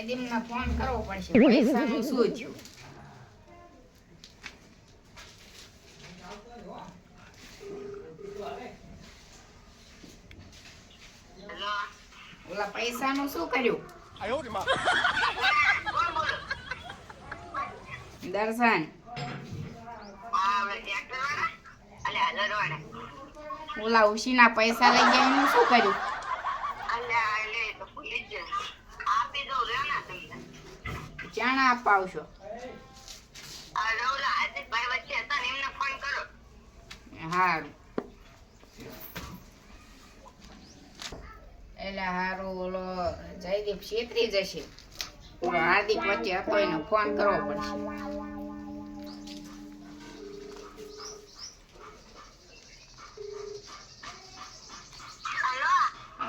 જયદીપને phone કરવો પડશે. પૈસાનું શું થયું ઓલા પૈસાનું શું કર્યું? દર્શન. ઓલા ઉશીના પૈસા લઈ ગયા એનું શું કર્યું? ચાણા આપવા આવશો? હારું. એટલે હારું ઓલો જયદીપ છેતરી જશે. હાર્દિક વચ્ચે હતો એને ફોન કરવો પડશે.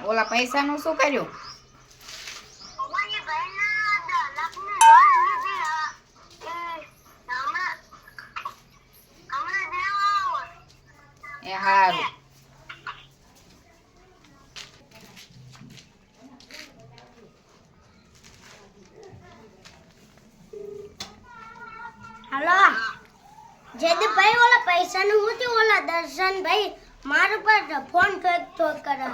ઓલા પૈસાનું શું કર્યું? એ હારું. હાલો. ભાઈ ઓલા પૈસાનું હું થયું, ઓલા દર્શનભાઈ મારા પર ફોન ઠોક ઠોક કરે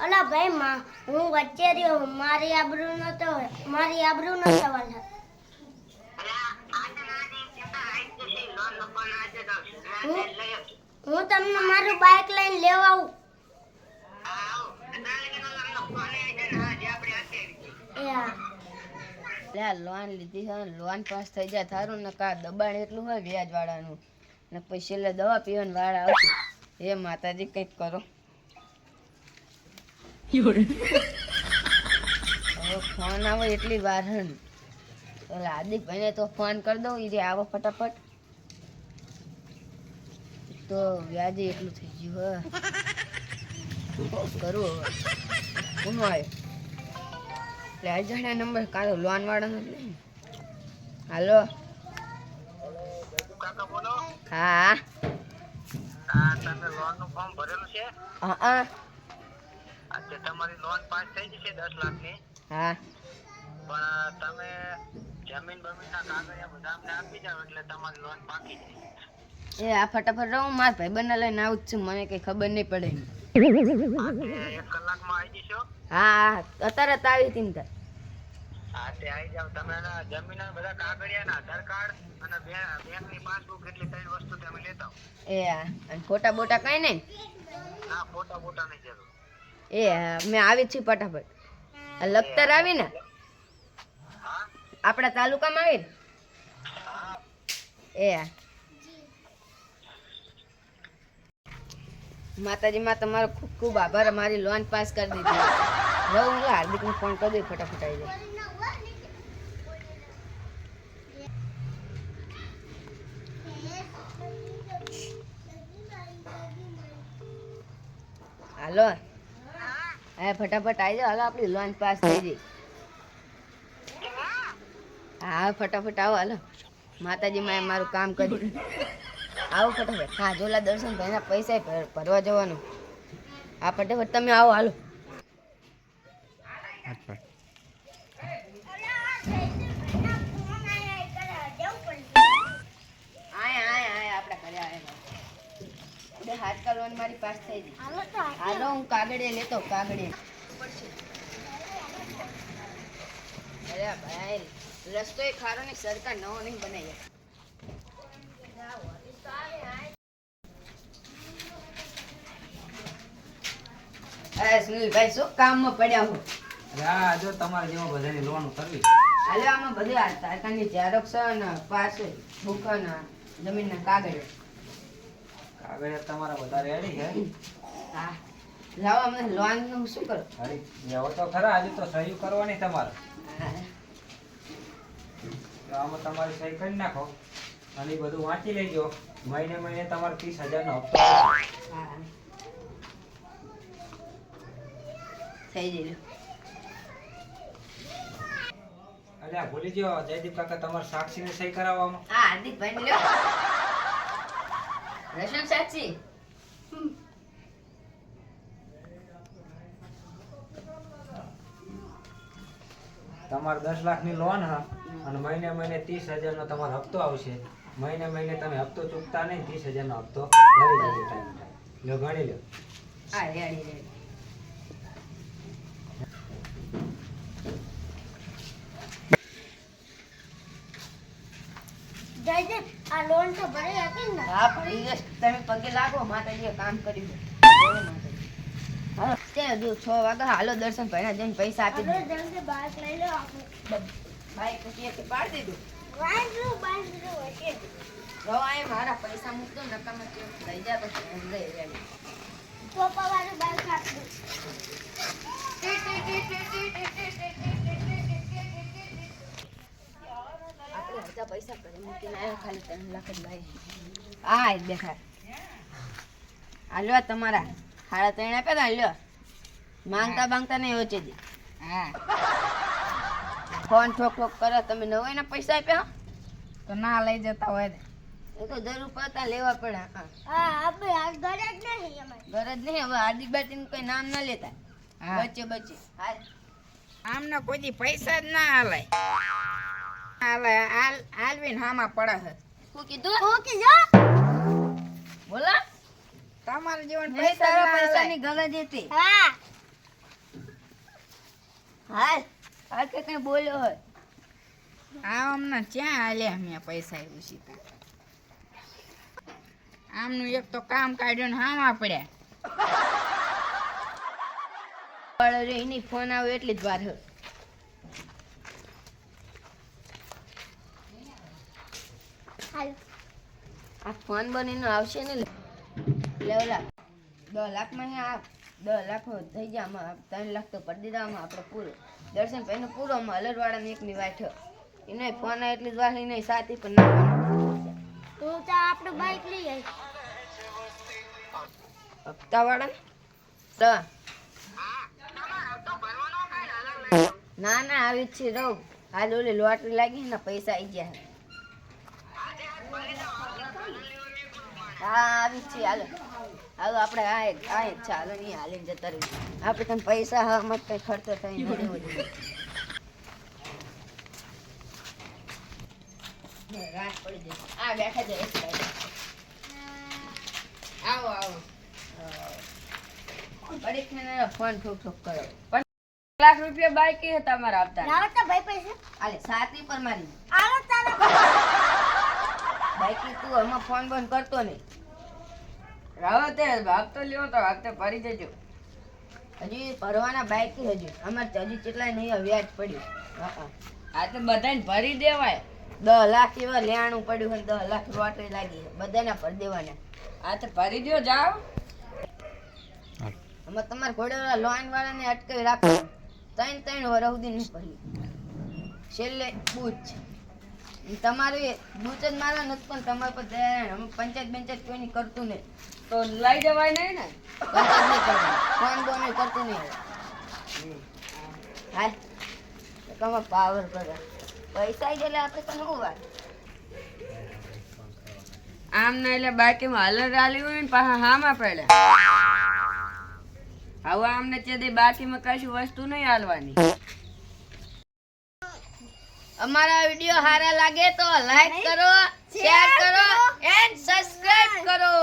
અલા ભાઈ, માં, હું વચ્ચે રહ્યો, મારી આબરૂ નતો મારી આબરૂ નતો સવાલ હું તમને મારું બાઇક લઈને લેવા આવું. લોન લીધી છે લોન પાસ થઈ જાય, થારું ને કા દબાણ એટલું હોય વ્યાજ વાળાનું ને પછી છેલ્લે દવા પીવાની વાળા આવશે. એ માતાજી કંઈક કરો. હવે ફોન આવે એટલી વાર હે ને. ઓલા તો ફોન કરી દઉં એ આવો ફટાફટ. તો વ્યાજે એટલું થઈ ગયું હે. કરું કોનો આવ્યો એટલે અજાણ્યા નંબર કાઢો લોન વાળાનો જ નહીં. હાલો. હા. તમે લોનનું ફોર્મ ભરેલું છે? હા આજે તમારી લોન પાસ થઈ જશે દસ લાખની હા. પણ તમે જમીન બમીન ના કાગળિયા બધા અમને આપી જાવ એટલે તમારી લોન પાકી જાય. એ આ ફટાફટ રહું ભાઈ ભાઈબંધને લઈને આવું જ છું મને કંઈ ખબર નહીં પડે. એક કલાકમાં આવી જશો? હા અત્યારે જ આવી હતી ને. હા તે આવી જાવ તમે જમીન બધા આધાર કાર્ડ અને બેંક પાસબુક એટલી ત્રણ વસ્તુ તમે લેતા એ અને ફોટા બોટા કઈ નહીં? ના ફોટા ફોટા નહીં જરૂર. એ મેં આવી છું ફટાફટ. આ લખતર આવી ને? આપણા તાલુકામાં આવી ને? એ હા માતાજી માં તમારો ખૂબ ખૂબ આભાર. મારી લોન પાસ કરી દીધી. રહું હું હાર્દિકને ફોન કરી દઉં, ફટાફટ આવી જાય હાલો. હા ફટાફટ આવી જાઓ. હાલો, આપણી લોન પાસ થઈ જઈ હા, ફટાફટ આવો, હાલો. માતાજી માએ મારું કામ કર્યું આવો ફટાફટ. હા જોલા દર્શન ભાઈના પૈસા ભર- ભરવા જવાનું. હા ફટાફટ તમે આવો હાલો. આય આય આય આપણા ઘરે હાથ લોન મારી પાસ થઈ ગઈ. હાલો હું કાગળિયા લેતો કાગળિયા. અરે ભાઈ રસ્તો એ ખારો ને સરકાર નવો નહીં બનાવી. અરે સુનિલભાઈ શું કામમાં પડ્યા હું? હા જો તમારે જેવો બધાની લોન કરવી. હાલો આમાં બધું આ તારકાની ઝેરોક્ષ ને પાસ બુક ને જમીનના કાગળ કાગળ તમારા બધા રેડી છે? હા. લાવો અમને લોનનું શું કરો? હરી જાઓ તો ખરા આજે તો સહી કરવાની તમારે. આમાં તમારી સહી કરી નાખો. અને બધું વાંચી લેજો. મહિને મહિને તમારે ત્રીસ હજાર નો હપ્તો ભૂલી ગયો જયદીપ કાકા તમારે સાક્ષી ને સહી કરાવવામાં? હા હાર્દિકભાઈ ને લ્યો. રસમ સાક્ષી. તમારે દસ લાખની લોન હા અને મહિને મહિને ત્રીસ હજાર નો તમારો હપ્તો આવશે. મહિને મહિને તમે હપ્તો ચૂકતા નહીં ત્રીસ હજારનો હપ્તો ભરી દેજો ટાઈમ લો ગણી લો. આ રેડી રેડી. આ લોન તો ભરી આપી ને. હા તમે પગે લાગો માતાજીએ કામ કર્યું છે બોલો માતાજી. હાલો ત્યાં જો છ વાગે હાલો દર્શન ભાઈના જઈને પૈસા આપી દે. બાઈક લઈ લો ભાઈ પછી પાડી દીધું. મારા પૈસા મૂકતો નકામાં કેમ લઈ જા પછી લઈ પપ્પા વાળું અડધા પૈસા કરી મૂકીને આવ્યા ખાલી ત્રણ લાખ જ લાવી હા એ દેખાય આ તમારા સાડા ત્રણ આપ્યા હતા લ્યો. માંગતા બાંગતા નહીં ઓછે દી હા. ફોન ઠોક ઠોક કરે તમે નવો એના પૈસા આપ્યા તો ના લઈ જતા હોય ને. એ તો જરૂર પડતા લેવા પડે હા. હા આપણે આ ઘરે જ નહીં અમારે. જ નહીં હવે હાર્દિક બાટીનું કોઈ નામ ના લેતા. બચે બચે આમના કોઈ પૈસા જ ના હાલે. હાલે હાલ હાલવીને હામાં પડે છે. શું કીધું? ઓકે કીધું? બોલો. તમારે જીવન પૈસા પૈસાની ગરજ હતી. હા. હાલ. આ કે કઈ બોલ્યો હોય. આ અમને ક્યાં હાલ્યા મેં પૈસા એવું સીતા આમનું એક તો કામ કાઢ્યું ને હામાં પડ્યા એની ફોન આવે એટલી જ વાર હે. આ ફોન બનીને આવશે ને લેવલા. દો દસ લાખમાં હે આ દસ લાખ થઈ આમાં ત્રણ લાખ તો પડી દીધા આમાં આપણે પૂરો. દર્શન ભાઈ નો પૂરો આમાં અલરવાળાની એકની વાઠ એને ફોન એટલી જ વાર નહીં સાથી પણ ના તું ચા આપણે બાઇક લઈ આવી હપ્તા તો ના ના આવી જ છે રહું. હાલ ઓલી લોટરી લાગી ને પૈસા આવી ગયા હા આવી જ છે હાલો. હાલો આપણે આ એક આ એક છે. નહીં હાલીને જતા રહીએ. આપણે તને પૈસા હા મત કંઈ ખર્ચો થઈ. રાત પડી જશે આ બેઠા જાય એક સાઈડ. આવો આવો. ઘડીક ફોન ઠોક ઠોક કરો. પણ લાખ રૂપિયા બાકી હતા મારા આપતા લાવો તો ભાઈ પૈસા. આલે સાતી પર મારી. આવો તારા બાકી તું હમણાં ફોન બંધ કરતો નહીં. રાવો તે તો લ્યો તો ભાગ તો ફરી જજો. હજી ભરવાના બાકી હજી. અમારે હજી કેટલાય નહીં વ્યાજ પડ્યું. હા આ તો બધાને ભરી દેવાય. દસ લાખ એવા લેણું પડ્યું હોય દસ લાખ લોટરી લાગી બધાને બધાના ભરી દેવાના. આ તો ભરી દો જાઓ. અમે તમારે ઘોડેવાળા લોન વાળાને અટકાવી રાખો. ત્રણ ત્રણ વર સુધી નહીં ભરી છેલ્લે બૂચ તમારે બૂચ મારા નથી પણ તમારે પર દયા. અમે પંચાયત પંચાયત કોઈની કરતું નહીં. તો લઈ જવાય નહીં ને? પંચાયત નહીં કરવાનું ફોન બોન કરતું નહીં હવે. હાય. તમે પાવર કરો. પૈસા ગયેલા આપણે તો શું વાત આમ ને એટલે બાકીમાં હલર આલી હોય ને પાછા હામાં પડે. હવે આમને ચેદી બાકીમાં કશું વસ્તુ નહીં હાલવાની. અમારા વીડિયો સારા લાગે તો લાઈક કરો શેર કરો એન્ડ સબસ્ક્રાઇબ કરો.